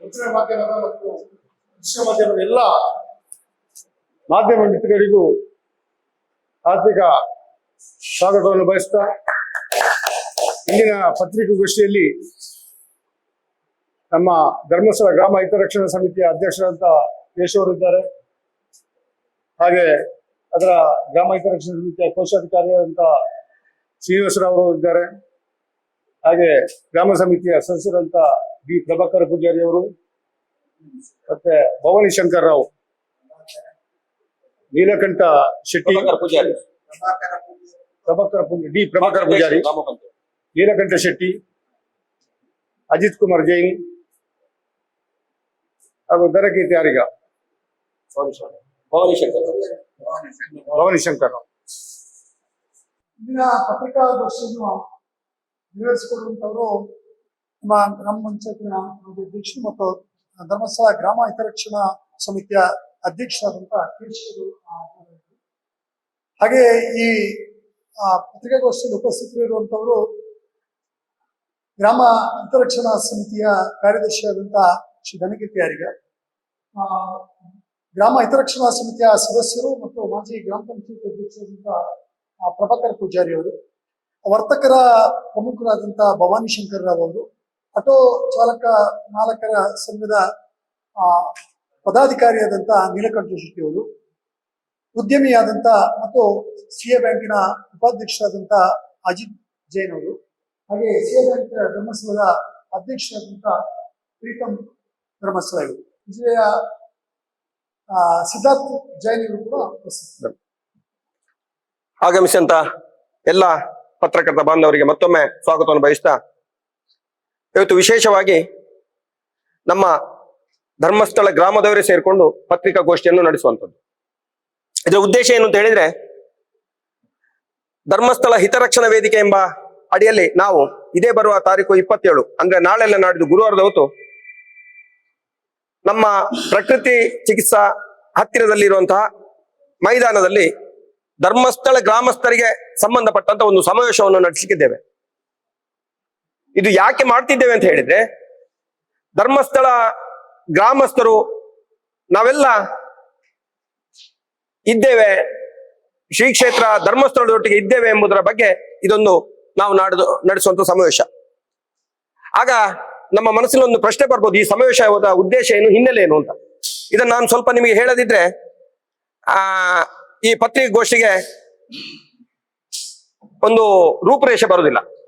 ಮುದ್ರಣ ಮಾಧ್ಯಮದ ಮತ್ತು ದೃಶ್ಯ ಮಾಧ್ಯಮದ ಎಲ್ಲ ಮಾಧ್ಯಮ ಮಿತ್ರರಿಗೂ ಆರ್ಥಿಕ ಸ್ವಾಗತವನ್ನು ಬಯಸ್ತಾ ಇಂದಿನ ಪತ್ರಿಕಾಗೋಷ್ಠಿಯಲ್ಲಿ ನಮ್ಮ ಧರ್ಮಸ್ಥಳ ಗ್ರಾಮ ಹಿತರಕ್ಷಣಾ ಸಮಿತಿಯ ಅಧ್ಯಕ್ಷರಂತ ಕೇಶವರು ಇದ್ದಾರೆ. ಹಾಗೆ ಅದರ ಗ್ರಾಮ ಹಿತರಕ್ಷಣಾ ಸಮಿತಿಯ ಕೋಶಾಧಿಕಾರಿಯಾದಂತ ಶ್ರೀನಿವಾಸರಾವ್ ಅವರು ಇದ್ದಾರೆ. ಹಾಗೆ ಗ್ರಾಮ ಸಮಿತಿಯ ಸದಸ್ಯರಂತ ಬಿ ಪ್ರಭಾಕರ ಪೂಜಾರಿ ಅವರು ಮತ್ತೆ ಭವಾನಿ ಶಂಕರ್ ರಾವ್ ನೀಲಕಂಠ ಶೆಟ್ಟಿ ಪ್ರಭಾಕರ್ ಪೂಜಾರಿ. ಪ್ರಭಾಕರ ಪೂಜಾರಿ ಡಿ ಪ್ರಭಾಕರ ಪೂಜಾರಿ ಗ್ರಾಮ ಪಂಚಾಯತ್ ನೀಲಕಂಠ ಶೆಟ್ಟಿ ಅಜಿತ್ ಕುಮಾರ್ ಜೈನ್ ಹಾಗೂ ದರಕೀರ್ತಿ ಯಾರಿಗ ಭವಾನಿ ಶಂಕರ್. ಭವಾನಿ ಶಂಕರ್ ಭವಾನಿ ಶಂಕರ್ ರಾವ್. ಇಂದಿನ ಪತ್ರಿಕಾಗೋಷ್ಠಿಯನ್ನು ನಿರ್ವಹಿಸಿಕೊಡುವಂತವರು ನಮ್ಮ ಗ್ರಾಮ ಪಂಚಾಯತ್ನ ಅಧ್ಯಕ್ಷರು ಮತ್ತು ಧರ್ಮಸ್ಥಳ ಗ್ರಾಮ ಹಿತರಕ್ಷಣಾ ಸಮಿತಿಯ ಅಧ್ಯಕ್ಷರಾದಂತಹ ಹಾಗೆ ಈ ಪತ್ರಿಕಾಗೋಷ್ಠಿಯಲ್ಲಿ ಉಪಸ್ಥಿತರಿರುವಂತವರು ಗ್ರಾಮ ಹಿತರಕ್ಷಣಾ ಸಮಿತಿಯ ಕಾರ್ಯದರ್ಶಿಯಾದಂತಹ ಶ್ರೀ ಧನಕೀರ್ತಿ ಅವರಿಗೆ ಗ್ರಾಮ ಹಿತರಕ್ಷಣಾ ಸಮಿತಿಯ ಸದಸ್ಯರು ಮತ್ತು ಮಾಜಿ ಗ್ರಾಮ ಪಂಚಾಯತ್ ಅಧ್ಯಕ್ಷರಾದಂತಹ ಪ್ರಭಾಕರ್ ಪೂಜಾರಿ ಅವರು ವರ್ತಕರ ಪ್ರಮುಖರಾದಂತಹ ಭವಾನಿ ಶಂಕರ್ ರಾವ್ ಅವರು ಆಟೋ ಚಾಲಕ ಮಾಲಕರ ಸಂಘದ ಆ, ಪದಾಧಿಕಾರಿಯಾದಂತಹ ನೀಲಕಂಠ ಶೆಟ್ಟಿಯವರು ಉದ್ಯಮಿಯಾದಂತ ಮತ್ತು ಸಿಎ ಬ್ಯಾಂಕಿನ ಉಪಾಧ್ಯಕ್ಷರಾದಂತ ಅಜಿತ್ ಜೈನ್ ಅವರು ಹಾಗೆ ಸಿಎ ಬ್ಯಾಂಕ್ ಧರ್ಮಸ್ಥಳದ ಅಧ್ಯಕ್ಷರಾದಂತ ಪ್ರೀತಮ್ ಧರ್ಮಸ್ಥಳ ಇವರು ವಿಜಯ ಸಿದ್ಧಾರ್ಥ್ ಜೈನ್ ಇವರು ಕೂಡ ಉಪಸ್ಥಿತರಿದ್ದರು. ಆಗಮಿಸಿದಂತ ಎಲ್ಲ ಪತ್ರಕರ್ತ ಬಾಂಧವರಿಗೆ ಮತ್ತೊಮ್ಮೆ ಸ್ವಾಗತವನ್ನು ಬಯಸ್ತಾ ಇವತ್ತು ವಿಶೇಷವಾಗಿ ನಮ್ಮ ಧರ್ಮಸ್ಥಳ ಗ್ರಾಮದವರೇ ಸೇರಿಕೊಂಡು ಪತ್ರಿಕಾಗೋಷ್ಠಿಯನ್ನು ನಡೆಸುವಂಥದ್ದು. ಇದರ ಉದ್ದೇಶ ಏನು ಅಂತ ಹೇಳಿದ್ರೆ, ಧರ್ಮಸ್ಥಳ ಹಿತರಕ್ಷಣಾ ವೇದಿಕೆ ಎಂಬ ಅಡಿಯಲ್ಲಿ ನಾವು ಇದೇ ಬರುವ ತಾರೀಕು ಇಪ್ಪತ್ತೇಳು, ಅಂದ್ರೆ ನಾಳೆಲ್ಲ ನಾಡಿದ್ದು ಗುರುವಾರದ ಹೊತ್ತು, ನಮ್ಮ ಪ್ರಕೃತಿ ಚಿಕಿತ್ಸಾ ಹತ್ತಿರದಲ್ಲಿರುವಂತಹ ಮೈದಾನದಲ್ಲಿ ಧರ್ಮಸ್ಥಳ ಗ್ರಾಮಸ್ಥರಿಗೆ ಸಂಬಂಧಪಟ್ಟಂತ ಒಂದು ಸಮಾವೇಶವನ್ನು ನಡೆಸಲಿಕ್ಕಿದ್ದೇವೆ. ಇದು ಯಾಕೆ ಮಾಡ್ತಿದ್ದೇವೆ ಅಂತ ಹೇಳಿದ್ರೆ, ಧರ್ಮಸ್ಥಳ ಗ್ರಾಮಸ್ಥರು ನಾವೆಲ್ಲ ಇದ್ದೇವೆ, ಶ್ರೀ ಕ್ಷೇತ್ರ ಧರ್ಮಸ್ಥಳದೊಟ್ಟಿಗೆ ಇದ್ದೇವೆ ಎಂಬುದರ ಬಗ್ಗೆ ಇದೊಂದು ನಾವು ನಾಡಿದು, ನಡೆಸುವಂತ ಸಮಾವೇಶ. ಆಗ ನಮ್ಮ ಮನಸ್ಸಿನ ಒಂದು ಪ್ರಶ್ನೆ ಬರ್ಬೋದು, ಈ ಸಮಾವೇಶದ ಉದ್ದೇಶ ಏನು, ಹಿನ್ನೆಲೆ ಏನು ಅಂತ. ಇದನ್ನ ನಾನು ಸ್ವಲ್ಪ ನಿಮಗೆ ಹೇಳದಿದ್ರೆ, ಆ, ಈ ಪತ್ರಿಕಾಗೋಷ್ಠಿಗೆ ಒಂದು ರೂಪುರೇಷೆ ಬರುವುದಿಲ್ಲ.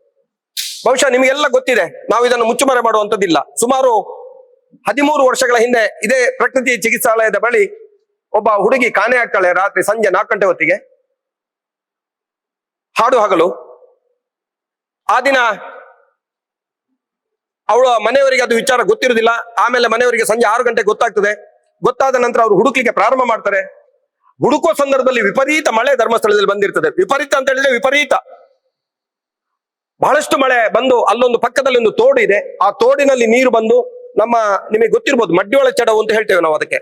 ಬಹುಶಃ ನಿಮಗೆಲ್ಲ ಗೊತ್ತಿದೆ, ನಾವು ಇದನ್ನು ಮುಚ್ಚುಮರೆ ಮಾಡುವಂತದ್ದಿಲ್ಲ ಸುಮಾರು ಹದಿಮೂರು ವರ್ಷಗಳ ಹಿಂದೆ ಇದೇ ಪ್ರಕೃತಿ ಚಿಕಿತ್ಸಾಲಯದ ಬಳಿ ಒಬ್ಬ ಹುಡುಗಿ ಕಾಣೆ ಆಗ್ತಾಳೆ ರಾತ್ರಿ ಸಂಜೆ ನಾಲ್ಕು ಗಂಟೆ ಹೊತ್ತಿಗೆ. ಹಾಡು ಹಗಲು. ಆ ದಿನ ಅವಳ ಮನೆಯವರಿಗೆ ಅದು ವಿಚಾರ ಗೊತ್ತಿರುವುದಿಲ್ಲ. ಆಮೇಲೆ ಮನೆಯವರಿಗೆ ಸಂಜೆ ಆರು ಗಂಟೆ ಗೊತ್ತಾಗ್ತದೆ. ಗೊತ್ತಾದ ನಂತರ ಅವರು ಹುಡುಕ್ಲಿಕ್ಕೆ ಪ್ರಾರಂಭ ಮಾಡ್ತಾರೆ. ಹುಡುಕುವ ಸಂದರ್ಭದಲ್ಲಿ ವಿಪರೀತ ಮಳೆ ಧರ್ಮಸ್ಥಳದಲ್ಲಿ ಬಂದಿರ್ತದೆ. ವಿಪರೀತ ಅಂತ ಹೇಳಿದ್ರೆ ವಿಪರೀತ. ಬಹಳಷ್ಟು ಮಳೆ ಬಂದು ಅಲ್ಲೊಂದು ಪಕ್ಕದಲ್ಲಿ ಒಂದು ತೋಡು ಇದೆ. ಆ ತೋಡಿನಲ್ಲಿ ನೀರು ಬಂದು ನಮ್ಮ ನಿಮಗೆ ಗೊತ್ತಿರ್ಬೋದು ಮಡ್ಡಿಯೊಳ ಚಡವು ಅಂತ ಹೇಳ್ತೇವೆ ನಾವು ಅದಕ್ಕೆ.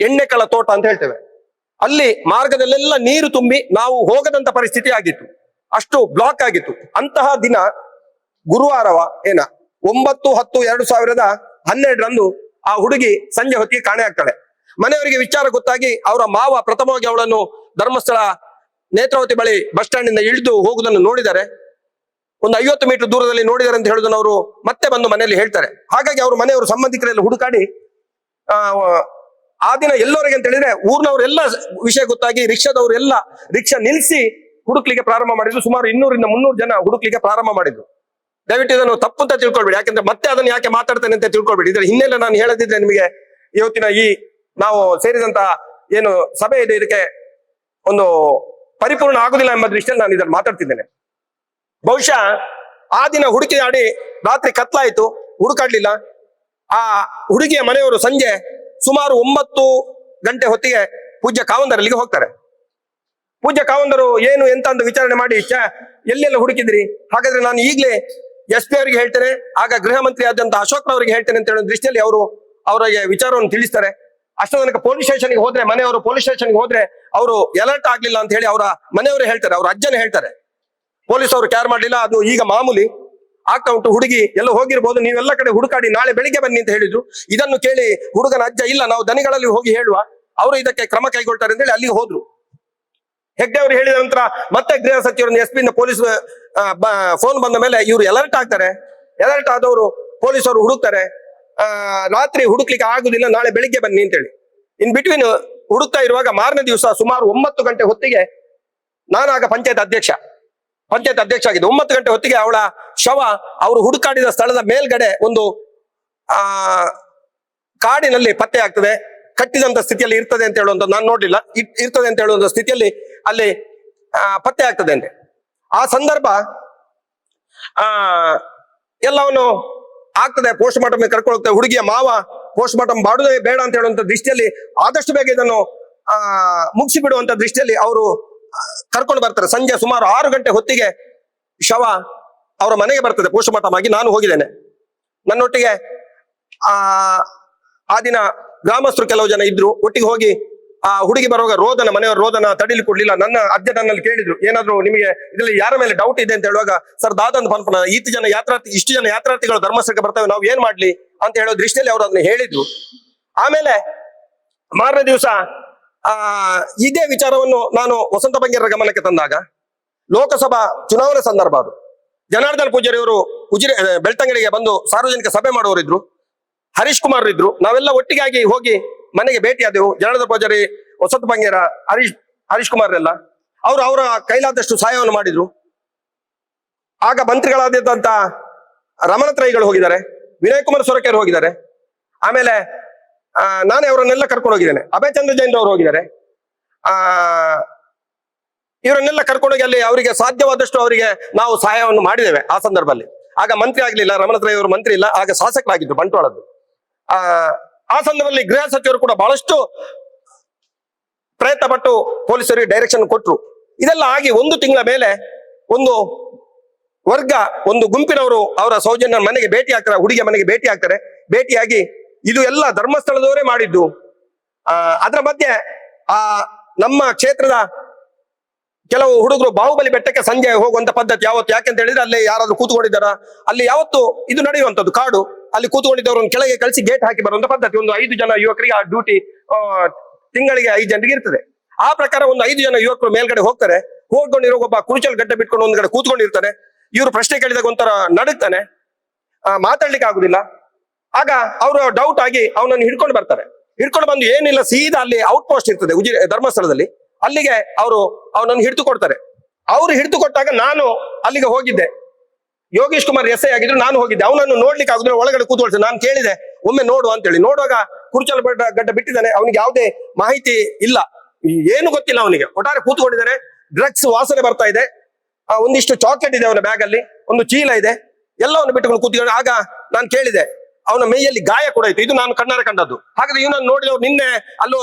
ಎಣ್ಣೆಕಳ ತೋಟ ಅಂತ ಹೇಳ್ತೇವೆ. ಅಲ್ಲಿ ಮಾರ್ಗದಲ್ಲೆಲ್ಲ ನೀರು ತುಂಬಿ ನಾವು ಹೋಗದಂತ ಪರಿಸ್ಥಿತಿ ಆಗಿತ್ತು. ಅಷ್ಟು ಬ್ಲಾಕ್ ಆಗಿತ್ತು. ಅಂತಹ ದಿನ ಗುರುವಾರವ ಏನ? ಒಂಬತ್ತು, ಹತ್ತು, ಎರಡು ಸಾವಿರದ ಹನ್ನೆರಡರಂದು ಆ ಹುಡುಗಿ ಸಂಜೆ ಹೊತ್ತಿಗೆ ಕಾಣೆ ಆಗ್ತಾಳೆ. ಮನೆಯವರಿಗೆ ವಿಚಾರ ಗೊತ್ತಾಗಿ ಅವರ ಮಾವ ಪ್ರಥಮವಾಗಿ ಅವಳನ್ನು ಧರ್ಮಸ್ಥಳ ನೇತ್ರಾವತಿ ಬಳಿ ಬಸ್ ಸ್ಟ್ಯಾಂಡ್ ಇಂದ ಇಳಿದು ಹೋಗುವುದನ್ನು ನೋಡಿದ್ದಾರೆ ಒಂದು ಐವತ್ತು ಮೀಟರ್ ದೂರದಲ್ಲಿ ನೋಡಿದಾರೆ ಅಂತ ಹೇಳುದನ್ನು ಅವರು ಮತ್ತೆ ಬಂದು ಮನೆಯಲ್ಲಿ ಹೇಳ್ತಾರೆ. ಹಾಗಾಗಿ ಅವರು ಮನೆಯವರು ಸಂಬಂಧಿಕರೆಲ್ಲ ಹುಡುಕಾಡಿ, ಆ ದಿನ ಎಲ್ಲೋರಿಗೆ ಅಂತ ಹೇಳಿದ್ರೆ ಊರ್ನವರೆಲ್ಲ ವಿಷಯ ಗೊತ್ತಾಗಿ, ರಿಕ್ಷಾದವರೆಲ್ಲ ರಿಕ್ಷಾ ನಿಲ್ಲಿಸಿ ಹುಡುಕ್ಲಿಕ್ಕೆ ಪ್ರಾರಂಭ ಮಾಡಿದ್ರು. ಸುಮಾರು ಇನ್ನೂರಿಂದ ಮುನ್ನೂರು ಜನ ಹುಡುಕ್ಲಿಕ್ಕೆ ಪ್ರಾರಂಭ ಮಾಡಿದ್ರು. ದಯವಿಟ್ಟು ಇದನ್ನು ತಪ್ಪು ಅಂತ ತಿಳ್ಕೊಳ್ಬೇಡಿ. ಯಾಕಂದ್ರೆ ಮತ್ತೆ ಅದನ್ನು ಯಾಕೆ ಮಾತಾಡ್ತೇನೆ ಅಂತ ತಿಳ್ಕೊಳ್ಬೇಡಿ. ಇದರ ಹಿನ್ನೆಲೆ ನಾನು ಹೇಳದಿದ್ರೆ ನಿಮಗೆ ಇವತ್ತಿನ ಈ ನಾವು ಸೇರಿದಂತ ಏನು ಸಭೆ ಇದೆ, ಇದಕ್ಕೆ ಒಂದು ಪರಿಪೂರ್ಣ ಆಗುದಿಲ್ಲ ಎಂಬ ದೃಷ್ಟಿಯಲ್ಲಿ ನಾನು ಇದನ್ನು ಮಾತಾಡ್ತಿದ್ದೇನೆ. ಬಹುಶಃ ಆ ದಿನ ಹುಡುಕಿ ಆಡಿ ರಾತ್ರಿ ಕತ್ಲಾಯ್ತು, ಹುಡುಕಾಡ್ಲಿಲ್ಲ. ಆ ಹುಡುಗಿಯ ಮನೆಯವರು ಸಂಜೆ ಸುಮಾರು ಒಂಬತ್ತು ಗಂಟೆ ಹೊತ್ತಿಗೆ ಪೂಜ್ಯ ಕಾವಂದರಲ್ಲಿಗೆ ಹೋಗ್ತಾರೆ. ಪೂಜ್ಯ ಕಾವಂದರು ಏನು ಎಂತ ಅಂತ ವಿಚಾರಣೆ ಮಾಡಿ ಚ ಎಲ್ಲೆಲ್ಲ ಹುಡುಕಿದ್ರಿ? ಹಾಗಾದ್ರೆ ನಾನು ಈಗಲೇ ಎಸ್ ಪಿ ಅವರಿಗೆ ಹೇಳ್ತೇನೆ, ಆಗ ಗೃಹ ಮಂತ್ರಿ ಆದಂತ ಅಶೋಕ್ನವರಿಗೆ ಹೇಳ್ತೇನೆ ಅಂತ ಹೇಳೋ ದೃಷ್ಟಿಯಲ್ಲಿ ಅವರು ಅವರಿಗೆ ವಿಚಾರವನ್ನು ತಿಳಿಸ್ತಾರೆ. ಅಷ್ಟೋ ತನಕ ಪೊಲೀಸ್ ಸ್ಟೇಷನ್ಗೆ ಹೋದ್ರೆ, ಮನೆಯವರು ಪೊಲೀಸ್ ಸ್ಟೇಷನ್ಗೆ ಹೋದ್ರೆ ಅವರು ಎಲರ್ಟ್ ಆಗ್ಲಿಲ್ಲ ಅಂತ ಹೇಳಿ ಅವರ ಮನೆಯವರು ಹೇಳ್ತಾರೆ, ಅವ್ರ ಅಜ್ಜನೇ ಹೇಳ್ತಾರೆ. ಪೊಲೀಸ್ ಅವರು ಕ್ಯಾರ್ ಮಾಡಲಿಲ್ಲ, ಅದು ಈಗ ಮಾಮೂಲಿ ಆಗ್ತಾ ಉಂಟು, ಹುಡುಗಿ ಎಲ್ಲ ಹೋಗಿರ್ಬೋದು, ನೀವೆಲ್ಲ ಕಡೆ ಹುಡುಕಾಡಿ ನಾಳೆ ಬೆಳಿಗ್ಗೆ ಬನ್ನಿ ಅಂತ ಹೇಳಿದ್ರು. ಇದನ್ನು ಕೇಳಿ ಹುಡುಗನ ಅಜ್ಜ, ಇಲ್ಲ, ನಾವು ದನಿಗಳಲ್ಲಿ ಹೋಗಿ ಹೇಳುವ, ಅವರು ಇದಕ್ಕೆ ಕ್ರಮ ಕೈಗೊಳ್ತಾರೆ ಅಂತ ಹೇಳಿ ಅಲ್ಲಿಗೆ ಹೋದ್ರು. ಹೆಗ್ಡೆ ಅವರು ಹೇಳಿದ ನಂತರ ಮತ್ತೆ ಗೃಹ ಸಚಿವರನ್ನು, ಎಸ್ ಪಿಯಿಂದ ಪೊಲೀಸ್ ಫೋನ್ ಬಂದ ಮೇಲೆ ಇವರು ಎಲರ್ಟ್ ಆಗ್ತಾರೆ. ಎಲರ್ಟ್ ಆದವರು ಪೊಲೀಸರು ಹುಡುಕ್ತಾರೆ. ರಾತ್ರಿ ಹುಡುಕ್ಲಿಕ್ಕೆ ಆಗುದಿಲ್ಲ, ನಾಳೆ ಬೆಳಿಗ್ಗೆ ಬನ್ನಿ ಅಂತೇಳಿ ಇನ್ ಬಿಟ್ವೀನ್ ಹುಡುಕ್ತಾ ಇರುವಾಗ ಮಾರನೇ ದಿವಸ ಸುಮಾರು ಒಂಬತ್ತು ಗಂಟೆ ಹೊತ್ತಿಗೆ ನಾನಾಗ ಪಂಚಾಯತ್ ಅಧ್ಯಕ್ಷ ಪಂಚಾಯತ್ ಅಧ್ಯಕ್ಷ ಆಗಿದ್ದು ಒಂಬತ್ತು ಗಂಟೆ ಹೊತ್ತಿಗೆ ಅವಳ ಶವ ಅವರು ಹುಡುಕಾಡಿದ ಸ್ಥಳದ ಮೇಲ್ಗಡೆ ಒಂದು, ಆ, ಕಾಡಿನಲ್ಲಿ ಪತ್ತೆ ಆಗ್ತದೆ. ಕಟ್ಟಿದಂತ ಸ್ಥಿತಿಯಲ್ಲಿ ಇರ್ತದೆ ಅಂತ ಹೇಳುವಂತ ನಾನು ನೋಡ್ಲಿಲ್ಲ. ಇರ್ತದೆ ಅಂತ ಹೇಳುವಂತ ಸ್ಥಿತಿಯಲ್ಲಿ ಅಲ್ಲಿ ಪತ್ತೆ ಆಗ್ತದೆ ಅಂತೆ. ಆ ಸಂದರ್ಭ, ಆ, ಎಲ್ಲವನ್ನು ಆಗ್ತದೆ. ಪೋಸ್ಟ್ ಮಾರ್ಟಮ್ ಕರ್ಕೊಳ್ತೇವೆ ಹುಡುಗಿಯ ಮಾವ ಪೋಸ್ಟ್ ಮಾರ್ಟಮ್ ಮಾಡುವುದೇ ಬೇಡ ಅಂತ ಹೇಳುವಂತ ದೃಷ್ಟಿಯಲ್ಲಿ ಆದಷ್ಟು ಬೇಗ ಇದನ್ನು, ಆ ಮುಗಿಸಿ ಬಿಡುವಂತ ದೃಷ್ಟಿಯಲ್ಲಿ ಅವರು ಕರ್ಕೊಂಡು ಬರ್ತಾರೆ. ಸಂಜೆ ಸುಮಾರು ಆರು ಗಂಟೆ ಹೊತ್ತಿಗೆ ಶವ ಅವರ ಮನೆಗೆ ಬರ್ತದೆ. ಪೋಸ್ಟ್ ಮಾರ್ಟಮ್ ಆಗಿ ನಾನು ಹೋಗಿದ್ದೇನೆ. ನನ್ನೊಟ್ಟಿಗೆ, ಆ ಆ ದಿನ ಗ್ರಾಮಸ್ಥರು ಕೆಲವು ಜನ ಇದ್ರು. ಒಟ್ಟಿಗೆ ಹೋಗಿ, ಆ, ಹುಡುಗಿ ಬರುವಾಗ ರೋದನ, ಮನೆಯವರು ರೋದನ ತಡಿಲಿ ಕೊಡ್ಲಿಲ್ಲ. ನನ್ನ ಅಜ್ಜ ನನ್ನಲ್ಲಿ ಕೇಳಿದ್ರು, ಏನಾದ್ರು ನಿಮಗೆ ಇದರಲ್ಲಿ ಯಾರ ಮೇಲೆ ಡೌಟ್ ಇದೆ ಅಂತ ಹೇಳುವಾಗ, ಸರ್ ದಾದಂತ ಪನ್ಪನ ಈತ ಜನ ಯಾತ್ರಾರ್ಥಿ, ಇಷ್ಟು ಜನ ಯಾತ್ರಾರ್ಥಿಗಳು ಧರ್ಮಸ್ಥಳಕ್ಕೆ ಬರ್ತವೆ, ನಾವು ಏನ್ ಮಾಡ್ಲಿ? ಅಂತ ಹೇಳೋ ದೃಷ್ಟಿಯಲ್ಲಿ ಅವರು ಅದನ್ನ ಹೇಳಿದ್ರು. ಆಮೇಲೆ ಮಾರನೇ ದಿವಸ ಆ, ಇದೇ ವಿಚಾರವನ್ನು ನಾನು ವಸಂತ ಬಂಗೇರ ಗಮನಕ್ಕೆ ತಂದಾಗ ಲೋಕಸಭಾ ಚುನಾವಣೆ ಸಂದರ್ಭ ಅದು. ಜನಾರ್ದನ ಪೂಜಾರಿ ಅವರು ಉಜಿರೆ ಬೆಳ್ತಂಗಡಿಗೆ ಬಂದು ಸಾರ್ವಜನಿಕ ಸಭೆ ಮಾಡುವವರಿದ್ರು. ಹರೀಶ್ ಕುಮಾರ್ ಇದ್ರು. ನಾವೆಲ್ಲ ಒಟ್ಟಿಗಾಗಿ ಹೋಗಿ ಮನೆಗೆ ಭೇಟಿಯಾದೆವು. ಜನಾರ್ದನ್ ಪೂಜಾರಿ, ವಸಂತ ಬಂಗೇರ, ಹರೀಶ್ ಹರೀಶ್ ಕುಮಾರ್ ಎಲ್ಲ ಅವರು ಅವರ ಕೈಲಾದಷ್ಟು ಸಹಾಯವನ್ನು ಮಾಡಿದ್ರು. ಆಗ ಮಂತ್ರಿಗಳಾದಂತ ರಮಣತ್ರಯಿಗಳು ಹೋಗಿದ್ದಾರೆ. ವಿನಯ್ ಕುಮಾರ್ ಸೊರಕೆಯರು ಹೋಗಿದ್ದಾರೆ. ಆಮೇಲೆ ನಾನೇ ಅವರನ್ನೆಲ್ಲ ಕರ್ಕೊಂಡು ಹೋಗಿದ್ದೇನೆ. ಅಭಯ ಚಂದ್ರ ಜೈನ್ ಅವರು ಹೋಗಿದ್ದಾರೆ. ಆ, ಇವರನ್ನೆಲ್ಲ ಕರ್ಕೊಂಡೋಗಿ ಅಲ್ಲಿ ಅವರಿಗೆ ಸಾಧ್ಯವಾದಷ್ಟು ಅವರಿಗೆ ನಾವು ಸಹಾಯವನ್ನು ಮಾಡಿದ್ದೇವೆ ಆ ಸಂದರ್ಭದಲ್ಲಿ. ಆಗ ಮಂತ್ರಿ ಆಗ್ಲಿಲ್ಲ ರಮಣತ್ರಯ ಅವರು ಮಂತ್ರಿ ಇಲ್ಲ, ಆಗ ಶಾಸಕರಾಗಿದ್ರು ಬಂಟ್ವಾಳದ್ದು. ಆ ಆ ಸಂದರ್ಭದಲ್ಲಿ ಗೃಹ ಸಚಿವರು ಕೂಡ ಬಹಳಷ್ಟು ಪ್ರಯತ್ನ ಪಟ್ಟು ಪೊಲೀಸರಿಗೆ ಡೈರೆಕ್ಷನ್ ಕೊಟ್ಟರು ಇದೆಲ್ಲ ಆಗಿ ಒಂದು ತಿಂಗಳ ಮೇಲೆ ಒಂದು ವರ್ಗ, ಒಂದು ಗುಂಪಿನವರು ಅವರ ಸೌಜನ್ಯ ಮನೆಗೆ ಭೇಟಿ ಆಗ್ತಾರೆ, ಹುಡುಗಿಯ ಮನೆಗೆ ಭೇಟಿ ಆಗ್ತಾರೆ. ಭೇಟಿಯಾಗಿ ಇದು ಎಲ್ಲ ಧರ್ಮಸ್ಥಳದವರೇ ಮಾಡಿದ್ದು. ಅದರ ಮಧ್ಯೆ, ಆ, ನಮ್ಮ ಕ್ಷೇತ್ರದ ಕೆಲವು ಹುಡುಗರು ಬಾಹುಬಲಿ ಬೆಟ್ಟಕ್ಕೆ ಸಂಜೆ ಹೋಗುವಂತ ಪದ್ಧತಿ ಯಾವತ್ತು? ಯಾಕೆಂತ ಹೇಳಿದ್ರೆ ಅಲ್ಲಿ ಯಾರಾದ್ರೂ ಕೂತ್ಕೊಂಡಿದ್ದಾರ? ಅಲ್ಲಿ ಯಾವತ್ತು ಇದು ನಡೆಯುವಂತದ್ದು ಕಾಡು. ಅಲ್ಲಿ ಕೂತ್ಕೊಂಡಿದ್ದವರನ್ನು ಕೆಳಗೆ ಕಳಿಸಿ ಗೇಟ್ ಹಾಕಿ ಬರುವಂತ ಪದ್ಧತಿ. ಒಂದು ಐದು ಜನ ಯುವಕರಿಗೆ ಆ ಡ್ಯೂಟಿ ತಿಂಗಳಿಗೆ ಐದು ಜನರಿಗೆ ಇರ್ತದೆ. ಆ ಪ್ರಕಾರ ಒಂದು ಐದು ಜನ ಯುವಕರು ಮೇಲ್ಗಡೆ ಹೋಗ್ತಾರೆ. ಹೋಗ್ಕೊಂಡಿರೋ ಒಬ್ಬ ಕುರುಚಲ್ ಗಡ್ಡೆ ಬಿಟ್ಕೊಂಡು ಒಂದ್ ಕಡೆ ಕೂತ್ಕೊಂಡಿರ್ತಾನೆ. ಇವರು ಪ್ರಶ್ನೆ ಕೇಳಿದಾಗ ಒಂಥರ ನಡುತ್ತಾನೆ ಮಾತಾಡ್ಲಿಕ್ಕೆ ಆಗುದಿಲ್ಲ. ಆಗ ಅವರು ಡೌಟ್ ಆಗಿ ಅವನನ್ನು ಹಿಡ್ಕೊಂಡು ಬರ್ತಾರೆ. ಹಿಡ್ಕೊಂಡು ಬಂದು ಏನಿಲ್ಲ, ಸೀದಾ ಅಲ್ಲಿ ಔಟ್ ಪೋಸ್ಟ್ ಇರ್ತದೆ ಉಜಿ ಧರ್ಮಸ್ಥಳದಲ್ಲಿ. ಅಲ್ಲಿಗೆ ಅವರು ಅವನನ್ನು ಹಿಡಿದು ಕೊಡ್ತಾರೆ ಅವರು ಹಿಡಿದು ಕೊಟ್ಟಾಗ ನಾನು ಅಲ್ಲಿಗೆ ಹೋಗಿದ್ದೆ. ಯೋಗೇಶ್ ಕುಮಾರ್ ಎಸ್ ಐ ಆಗಿದ್ರು, ನಾನು ಹೋಗಿದ್ದೆ. ಅವನನ್ನು ನೋಡ್ಲಿಕ್ಕೆ ಆಗುದ್ರೆ ಒಳಗಡೆ ಕೂತ್ಕೊಳ್ತೇನೆ ನಾನು ಕೇಳಿದೆ, ಒಮ್ಮೆ ನೋಡು ಅಂತೇಳಿ. ನೋಡುವಾಗ ಕುರುಚಲ ಗಡ್ಡ ಬಿಟ್ಟಿದ್ದಾನೆ, ಅವನಿಗೆ ಯಾವುದೇ ಮಾಹಿತಿ ಇಲ್ಲ. ಏನು ಗೊತ್ತಿಲ್ಲ ಅವನಿಗೆ. ಒಟ್ಟಾರೆ ಕೂತ್ಕೊಂಡಿದ್ದಾರೆ ಡ್ರಗ್ಸ್ ವಾಸನೆ ಬರ್ತಾ ಇದೆ. ಒಂದಿಷ್ಟು ಚಾಕ್ಲೇಟ್ ಇದೆ ಅವನ ಬ್ಯಾಗ್ ಅಲ್ಲಿ, ಒಂದು ಚೀಲ ಇದೆ. ಎಲ್ಲವನ್ನು ಬಿಟ್ಟುಕೊಂಡು ಕೂತ್ಕೊಂಡು, ಆಗ ನಾನು ಕೇಳಿದೆ ಅವನ ಮೈಯಲ್ಲಿ ಗಾಯ ಕೂಡ ಇತ್ತು. ಇದು ನಾನು ಕಣ್ಣಾರೆ ಕಂಡದ್ದು. ಹಾಗಾದ್ರೆ ಇವನನ್ನು ನೋಡಿದವ್ರು ನಿನ್ನೆ ಅಲ್ಲೂ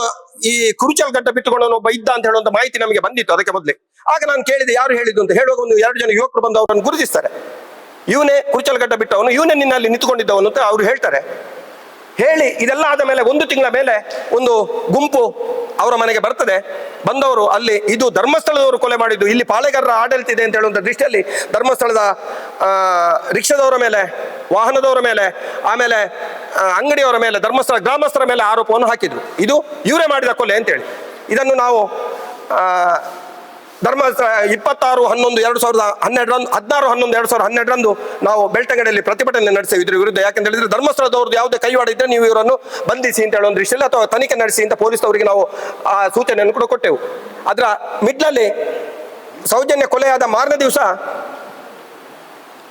ಈ ಕುರುಚಲ್ ಗಡ್ಡ ಬಿಟ್ಟುಕೊಂಡು ಒಬ್ಬ ಇದ್ದ ಅಂತ ಹೇಳುವಂತ ಮಾಹಿತಿ ನಮಗೆ ಬಂದಿತ್ತು ಅದಕ್ಕೆ ಮೊದಲೇ. ಆಗ ನಾನು ಕೇಳಿದೆ, ಯಾರು ಹೇಳಿದ್ದು ಅಂತ. ಹೇಳುವಾಗ ಒಂದು ಎರಡು ಜನ ಯುವಕರು ಬಂದು ಅವರನ್ನು ಗುರುತಿಸ್ತಾರೆ. ಇವನೇ ಕುರುಚಲ್ ಗಡ್ಡ ಬಿಟ್ಟವನು, ಇವನೇ ನಿನ್ನಲ್ಲಿ ನಿಂತುಕೊಂಡಿದ್ದವನು ಅಂತ ಅವ್ರು ಹೇಳ್ತಾರೆ. ಹೇಳಿ ಇದೆಲ್ಲ ಆದ ಮೇಲೆ ಒಂದು ತಿಂಗಳ ಮೇಲೆ ಒಂದು ಗುಂಪು ಅವರ ಮನೆಗೆ ಬರ್ತದೆ. ಬಂದವರು ಅಲ್ಲಿ ಇದು ಧರ್ಮಸ್ಥಳದವರು ಕೊಲೆ ಮಾಡಿದ್ದು. ಇಲ್ಲಿ ಪಾಳೆಗಾರರ ಆಡಳಿತ ಇದೆ ಅಂತ ಹೇಳುವಂತ ದೃಷ್ಟಿಯಲ್ಲಿ ಧರ್ಮಸ್ಥಳದ ರಿಕ್ಷಾದವರ ಮೇಲೆ, ವಾಹನದವರ ಮೇಲೆ, ಆಮೇಲೆ ಅಂಗಡಿಯವರ ಮೇಲೆ, ಧರ್ಮಸ್ಥಳ ಗ್ರಾಮಸ್ಥರ ಮೇಲೆ ಆರೋಪವನ್ನು ಹಾಕಿದ್ರು. ಇದು ಇವರೇ ಮಾಡಿದ ಕೊಲೆ ಅಂತೇಳಿ. ಇದನ್ನು ನಾವು ಧರ್ಮಸ್ಥಳ ಇಪ್ಪತ್ತಾರು, ಹನ್ನೊಂದು, ಎರಡು ಸಾವಿರದ ಹನ್ನೆರಡರಂದು, ಹದಿನಾರು, ಹನ್ನೊಂದು, ಎರಡು ಸಾವಿರದ ಹನ್ನೆರಡರಂದು ನಾವು ಬೆಳ್ತಂಗಡಿಯಲ್ಲಿ ಪ್ರತಿಭಟನೆ ನಡೆಸಿದ್ವಿ ಇದ್ರ ವಿರುದ್ಧ. ಯಾಕಂತ ಹೇಳಿದ್ರೆ ಧರ್ಮಸ್ಥಳದವ್ರದ್ದು ಯಾವುದೇ ಕೈವಾಡ ಇದ್ರೆ ನೀವು ಇವರನ್ನು ಬಂಧಿಸಿ ಅಂತ ಹೇಳೋ ಒಂದು ದೃಷ್ಟಿಯಲ್ಲಿ ಅಥವಾ ತನಿಖೆ ನಡೆಸಿ ಅಂತ ಪೊಲೀಸ್ನವರಿಗೆ ನಾವು, ಆ, ಸೂಚನೆಯನ್ನು ಕೂಡ ಕೊಟ್ಟೆವು. ಅದರ ಮಿಡ್ಲಲ್ಲಿ ಸೌಜನ್ಯ ಕೊಲೆಯಾದ ಮಾರನೇ ದಿವಸ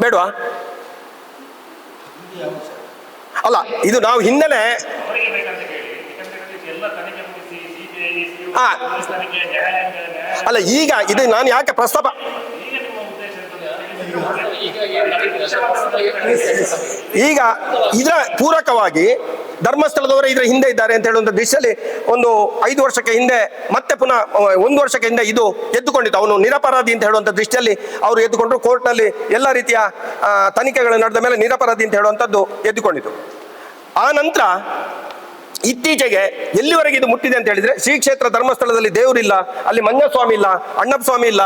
ಬೇಡವಾ? ಅಲ್ಲ, ಇದು ನಾವು ಹಿನ್ನೆಲೆ ಅಲ್ಲ, ಈಗ ಇದು ನಾನು ಯಾಕೆ ಪ್ರಸ್ತಾಪ? ಈಗ ಇದರ ಪೂರಕವಾಗಿ ಧರ್ಮಸ್ಥಳದವರೇ ಇದರ ಹಿಂದೆ ಇದ್ದಾರೆ ಅಂತ ಹೇಳುವಂತ ದಿಶೆಯಲ್ಲಿ ಒಂದು ಐದು ವರ್ಷಕ್ಕೆ ಹಿಂದೆ, ಮತ್ತೆ ಪುನಃ ಒಂದು ವರ್ಷಕ್ಕೆ ಹಿಂದೆ ಇದು ಎದ್ದುಕೊಂಡಿತ್ತು. ಅವನು ನಿರಪರಾಧಿ ಅಂತ ಹೇಳುವಂತ ದೃಷ್ಟಿಯಲ್ಲಿ ಅವರು ಎದ್ದುಕೊಂಡ್ರು. ಕೋರ್ಟ್ನಲ್ಲಿ ಎಲ್ಲ ರೀತಿಯ ತನಿಖೆಗಳು ನಡೆದ ಮೇಲೆ ನಿರಪರಾಧಿ ಅಂತ ಹೇಳುವಂಥದ್ದು ಎದ್ದುಕೊಂಡಿತು. ಆ ನಂತರ ಇತ್ತೀಚೆಗೆ ಎಲ್ಲಿವರೆಗೆ ಇದು ಮುಟ್ಟಿದೆ ಅಂತ ಹೇಳಿದ್ರೆ ಶ್ರೀ ಕ್ಷೇತ್ರ ಧರ್ಮಸ್ಥಳದಲ್ಲಿ ದೇವರಿಲ್ಲ, ಅಲ್ಲಿ ಮಂಜಸ್ವಾಮಿ ಇಲ್ಲ ಅಣ್ಣಪ್ಪ ಸ್ವಾಮಿ ಇಲ್ಲ,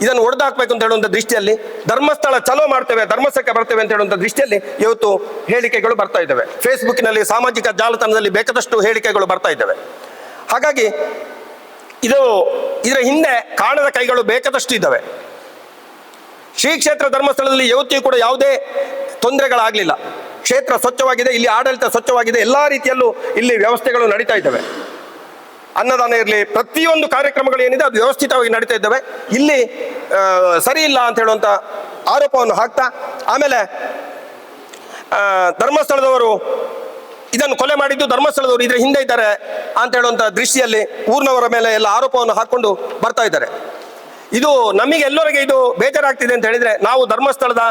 ಇದನ್ನು ಒಡೆದಾಕ್ಬೇಕು ಅಂತ ಹೇಳುವಂತ ದೃಷ್ಟಿಯಲ್ಲಿ ಧರ್ಮಸ್ಥಳ ಚಲೋ ಮಾಡ್ತೇವೆ, ಧರ್ಮಸ್ಥಳಕ್ಕೆ ಬರ್ತೇವೆ ಅಂತ ಹೇಳುವಂಥ ದೃಷ್ಟಿಯಲ್ಲಿ ಇವತ್ತು ಹೇಳಿಕೆಗಳು ಬರ್ತಾ ಇದ್ದಾವೆ. ಫೇಸ್ಬುಕ್ನಲ್ಲಿ ಸಾಮಾಜಿಕ ಜಾಲತಾಣದಲ್ಲಿ ಬೇಕಾದಷ್ಟು ಹೇಳಿಕೆಗಳು ಬರ್ತಾ ಇದ್ದಾವೆ. ಹಾಗಾಗಿ ಇದು ಇದರ ಹಿಂದೆ ಕಾಣದ ಕೈಗಳು ಬೇಕಾದಷ್ಟು ಇದ್ದಾವೆ. ಶ್ರೀ ಕ್ಷೇತ್ರ ಧರ್ಮಸ್ಥಳದಲ್ಲಿ ಯಾವತ್ತಿಯೂ ಕೂಡ ಯಾವುದೇ ತೊಂದರೆಗಳಾಗಲಿಲ್ಲ. ಕ್ಷೇತ್ರ ಸ್ವಚ್ಛವಾಗಿದೆ, ಇಲ್ಲಿ ಆಡಳಿತ ಸ್ವಚ್ಛವಾಗಿದೆ, ಎಲ್ಲ ರೀತಿಯಲ್ಲೂ ಇಲ್ಲಿ ವ್ಯವಸ್ಥೆಗಳು ನಡೀತಾ ಇದ್ದಾವೆ. ಅನ್ನದಾನ ಇರಲಿ, ಪ್ರತಿಯೊಂದು ಕಾರ್ಯಕ್ರಮಗಳು ಏನಿದೆ ಅದು ವ್ಯವಸ್ಥಿತವಾಗಿ ನಡೀತಾ ಇದ್ದಾವೆ. ಇಲ್ಲಿ ಸರಿ ಇಲ್ಲ ಅಂತ ಹೇಳುವಂಥ ಆರೋಪವನ್ನು ಹಾಕ್ತಾ, ಆಮೇಲೆ ಧರ್ಮಸ್ಥಳದವರು ಇದನ್ನು ಕೊಲೆ ಮಾಡಿದ್ದು ಧರ್ಮಸ್ಥಳದವರು ಇದರ ಹಿಂದೆ ಇದ್ದಾರೆ ಅಂತ ಹೇಳುವಂಥ ದೃಷ್ಟಿಯಲ್ಲಿ ಊರ್ನವರ ಮೇಲೆ ಎಲ್ಲ ಆರೋಪವನ್ನು ಹಾಕೊಂಡು ಬರ್ತಾ ಇದ್ದಾರೆ. ಇದು ನಮಗೆ ಎಲ್ಲರಿಗೆ ಇದು ಬೇಜಾರಾಗ್ತಿದೆ ಅಂತ ಹೇಳಿದ್ರೆ ನಾವು ಧರ್ಮಸ್ಥಳದ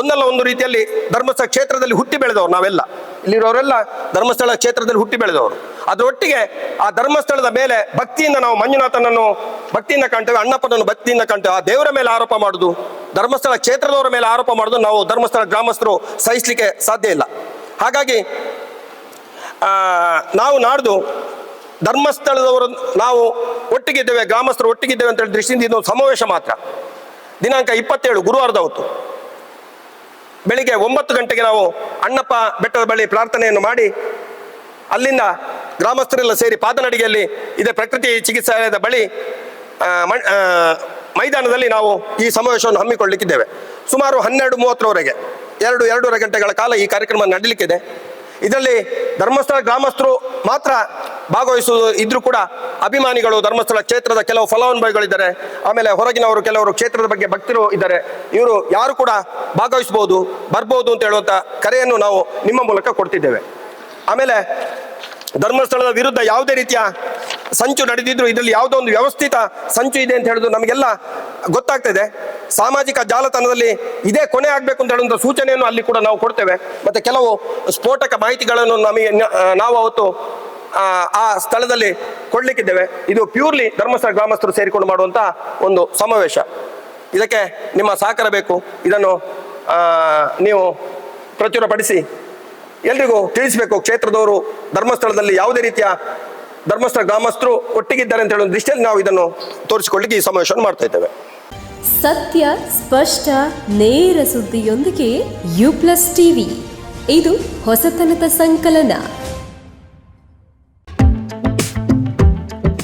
ಒಂದಲ್ಲ ಒಂದು ರೀತಿಯಲ್ಲಿ ಧರ್ಮಸ್ಥಳ ಕ್ಷೇತ್ರದಲ್ಲಿ ಹುಟ್ಟಿ ಬೆಳೆದವರು ನಾವೆಲ್ಲ. ಇಲ್ಲಿರೋರೆಲ್ಲ ಧರ್ಮಸ್ಥಳ ಕ್ಷೇತ್ರದಲ್ಲಿ ಹುಟ್ಟಿ ಬೆಳೆದವರು. ಅದರೊಟ್ಟಿಗೆ ಆ ಧರ್ಮಸ್ಥಳದ ಮೇಲೆ ಭಕ್ತಿಯಿಂದ ನಾವು ಮಂಜುನಾಥನನ್ನು, ಭಕ್ತಿಯಿಂದ ಕಾಣ್ತೇವೆ, ಅಣ್ಣಪ್ಪನನ್ನು ಭಕ್ತಿಯಿಂದ ಕಾಣ್ತೇವೆ. ಆ ದೇವರ ಮೇಲೆ ಆರೋಪ ಮಾಡುದು, ಧರ್ಮಸ್ಥಳ ಕ್ಷೇತ್ರದವರ ಮೇಲೆ ಆರೋಪ ಮಾಡುದು ನಾವು ಧರ್ಮಸ್ಥಳ ಗ್ರಾಮಸ್ಥರು ಸಹಿಸಲಿಕ್ಕೆ ಸಾಧ್ಯ ಇಲ್ಲ. ಹಾಗಾಗಿ ನಾವು ನಾಡ್ದು ಧರ್ಮಸ್ಥಳದವರು ನಾವು ಒಟ್ಟಿಗಿದ್ದೇವೆ, ಗ್ರಾಮಸ್ಥರು ಒಟ್ಟಿಗಿದ್ದೇವೆ ಅಂತ ಹೇಳಿ ದೃಷ್ಟಿಯಿಂದ ಇದೊಂದು ಸಮಾವೇಶ ಮಾತ್ರ. ದಿನಾಂಕ ಇಪ್ಪತ್ತೇಳು, ಗುರುವಾರದ ಹೊತ್ತು. ಬೆಳಿಗ್ಗೆ ಒಂಬತ್ತು ಗಂಟೆಗೆ ನಾವು ಅಣ್ಣಪ್ಪ ಬೆಟ್ಟದ ಬಳಿ ಪ್ರಾರ್ಥನೆಯನ್ನು ಮಾಡಿ ಅಲ್ಲಿಂದ ಗ್ರಾಮಸ್ಥರೆಲ್ಲ ಸೇರಿ ಪಾದನಡಿಗೆಯಲ್ಲಿ ಇದೇ ಪ್ರಕೃತಿ ಚಿಕಿತ್ಸಾಲಯದ ಬಳಿ ಮೈದಾನದಲ್ಲಿ ನಾವು ಈ ಸಮಾವೇಶವನ್ನು ಹಮ್ಮಿಕೊಳ್ಳಲಿಕ್ಕಿದ್ದೇವೆ ಸುಮಾರು ಹನ್ನೆರಡು ಮೂವತ್ತರವರೆಗೆ, ಎರಡು, ಎರಡೂವರೆ ಗಂಟೆಗಳ ಕಾಲ ಈ ಕಾರ್ಯಕ್ರಮ ನಡೀಲಿಕ್ಕಿದೆ. ಇದರಲ್ಲಿ ಧರ್ಮಸ್ಥಳ ಗ್ರಾಮಸ್ಥರು ಮಾತ್ರ ಭಾಗವಹಿಸುವುದು ಇದ್ರೂ ಕೂಡ ಅಭಿಮಾನಿಗಳು ಧರ್ಮಸ್ಥಳ ಕ್ಷೇತ್ರದ ಕೆಲವು ಫಲಾನುಭವಿಗಳಿದ್ದಾರೆ. ಆಮೇಲೆ ಹೊರಗಿನವರು ಕೆಲವರು ಕ್ಷೇತ್ರದ ಬಗ್ಗೆ ಭಕ್ತರು ಇದ್ದಾರೆ. ಇವರು ಯಾರು ಕೂಡ ಭಾಗವಹಿಸಬಹುದು ಬರ್ಬೋದು ಅಂತ ಹೇಳುವಂತ ಕರೆಯನ್ನು ನಾವು ನಿಮ್ಮ ಮೂಲಕ ಕೊಡ್ತಿದ್ದೇವೆ. ಆಮೇಲೆ ಧರ್ಮಸ್ಥಳದ ವಿರುದ್ಧ ಯಾವುದೇ ರೀತಿಯ ಸಂಚು ನಡೆದಿದ್ರು ಇದರಲ್ಲಿ ಯಾವುದೋ ಒಂದು ವ್ಯವಸ್ಥಿತ ಸಂಚು ಇದೆ ಅಂತ ಹೇಳುದು ನಮಗೆಲ್ಲ ಗೊತ್ತಾಗ್ತದೆ. ಸಾಮಾಜಿಕ ಜಾಲತಾಣದಲ್ಲಿ ಇದೇ ಕೊನೆ ಆಗಬೇಕು ಅಂತ ಹೇಳುವಂಥ ಸೂಚನೆಯನ್ನು ಅಲ್ಲಿ ಕೂಡ ನಾವು ಕೊಡ್ತೇವೆ. ಮತ್ತೆ ಕೆಲವು ಸ್ಫೋಟಕ ಮಾಹಿತಿಗಳನ್ನು ನಮಗೆ ನಾವು ಅವತ್ತು ಆ, ಸ್ಥಳದಲ್ಲಿ ಕೊಡ್ಲಿಕ್ಕಿದ್ದೇವೆ ಇದು ಪ್ಯೂರ್ಲಿ ಧರ್ಮಸ್ಥಳ ಗ್ರಾಮಸ್ಥರು ಸೇರಿಕೊಂಡು ಮಾಡುವಂತ ಒಂದು ಸಮಾವೇಶ. ಇದಕ್ಕೆ ನಿಮ್ಮ ಸಹಕಾರ ಬೇಕು. ಇದನ್ನು ನೀವು ಪ್ರಚುರಪಡಿಸಿ ಎಲ್ರಿಗೂ ತಿಳಿಸಬೇಕು. ಕ್ಷೇತ್ರದವರು ಧರ್ಮಸ್ಥಳದಲ್ಲಿ ಯಾವುದೇ ರೀತಿಯ ಧರ್ಮಸ್ಥಳ ಗ್ರಾಮಸ್ಥರು ಒಟ್ಟಿಗಿದ್ದಾರೆ ಅಂತ ಹೇಳುವ ದೃಷ್ಟಿಯಲ್ಲಿ ನಾವು ಇದನ್ನು ತೋರಿಸಿಕೊಳ್ಳಿಕ್ಕೆ ಈ ಸಮಾವೇಶವನ್ನು ಮಾಡ್ತಾ ಇದ್ದೇವೆ. ಸತ್ಯ ಸ್ಪಷ್ಟ ನೇರ ಸುದ್ದಿಯೊಂದಿಗೆ ಯು ಪ್ಲಸ್ ಟಿವಿ. ಇದು ಹೊಸತನದ ಸಂಕಲನ.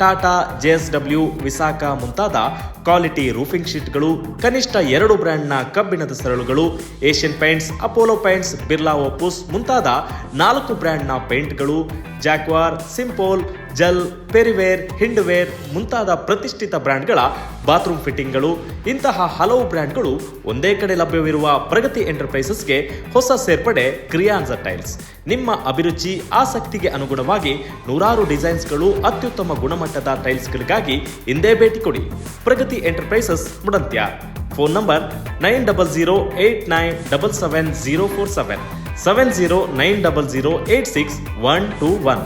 ಟಾಟಾ ಜೆಎಸ್ಡಬ್ಲ್ಯೂ ವಿಸಾಕ ಮುಂತಾದ ಕ್ವಾಲಿಟಿ ರೂಫಿಂಗ್ ಶೀಟ್ಗಳು, ಕನಿಷ್ಠ ಎರಡು ಬ್ರ್ಯಾಂಡ್ನ ಕಬ್ಬಿಣದ ಸರಳುಗಳು, Asian Paints, Apollo Paints, Birla Opus ಮುಂತಾದ ನಾಲ್ಕು ಬ್ರ್ಯಾಂಡ್ನ ಪೇಂಟ್ಗಳು, ಜಾಕ್ವಾರ್, ಸಿಂಪೋಲ್ ಜಲ್, ಪೆರಿವೇರ್, ಹಿಂಡ್ವೇರ್ ಮುಂತಾದ ಪ್ರತಿಷ್ಠಿತ ಬ್ರ್ಯಾಂಡ್ಗಳ ಬಾತ್ರೂಮ್ ಫಿಟ್ಟಿಂಗ್ಗಳು. ಇಂತಹ ಹಲವು ಬ್ರ್ಯಾಂಡ್ಗಳು ಒಂದೇ ಕಡೆ ಲಭ್ಯವಿರುವ ಪ್ರಗತಿ ಎಂಟರ್ಪ್ರೈಸಸ್ಗೆ ಹೊಸ ಸೇರ್ಪಡೆ ಕ್ರಿಯಾನ್ಸ ಟೈಲ್ಸ್. ನಿಮ್ಮ ಅಭಿರುಚಿ, ಆಸಕ್ತಿಗೆ ಅನುಗುಣವಾಗಿ ನೂರಾರು ಡಿಸೈನ್ಸ್ಗಳು ಅತ್ಯುತ್ತಮ ಗುಣಮಟ್ಟದ ಟೈಲ್ಸ್ಗಳಿಗಾಗಿ ಹಿಂದೆ ಭೇಟಿ ಕೊಡಿ. Pragati enterprises ಮುಡಂತ್ಯ. Phone number nine double zero eight nine double seven zero four seven. Seven zero nine double zero eight six one two one.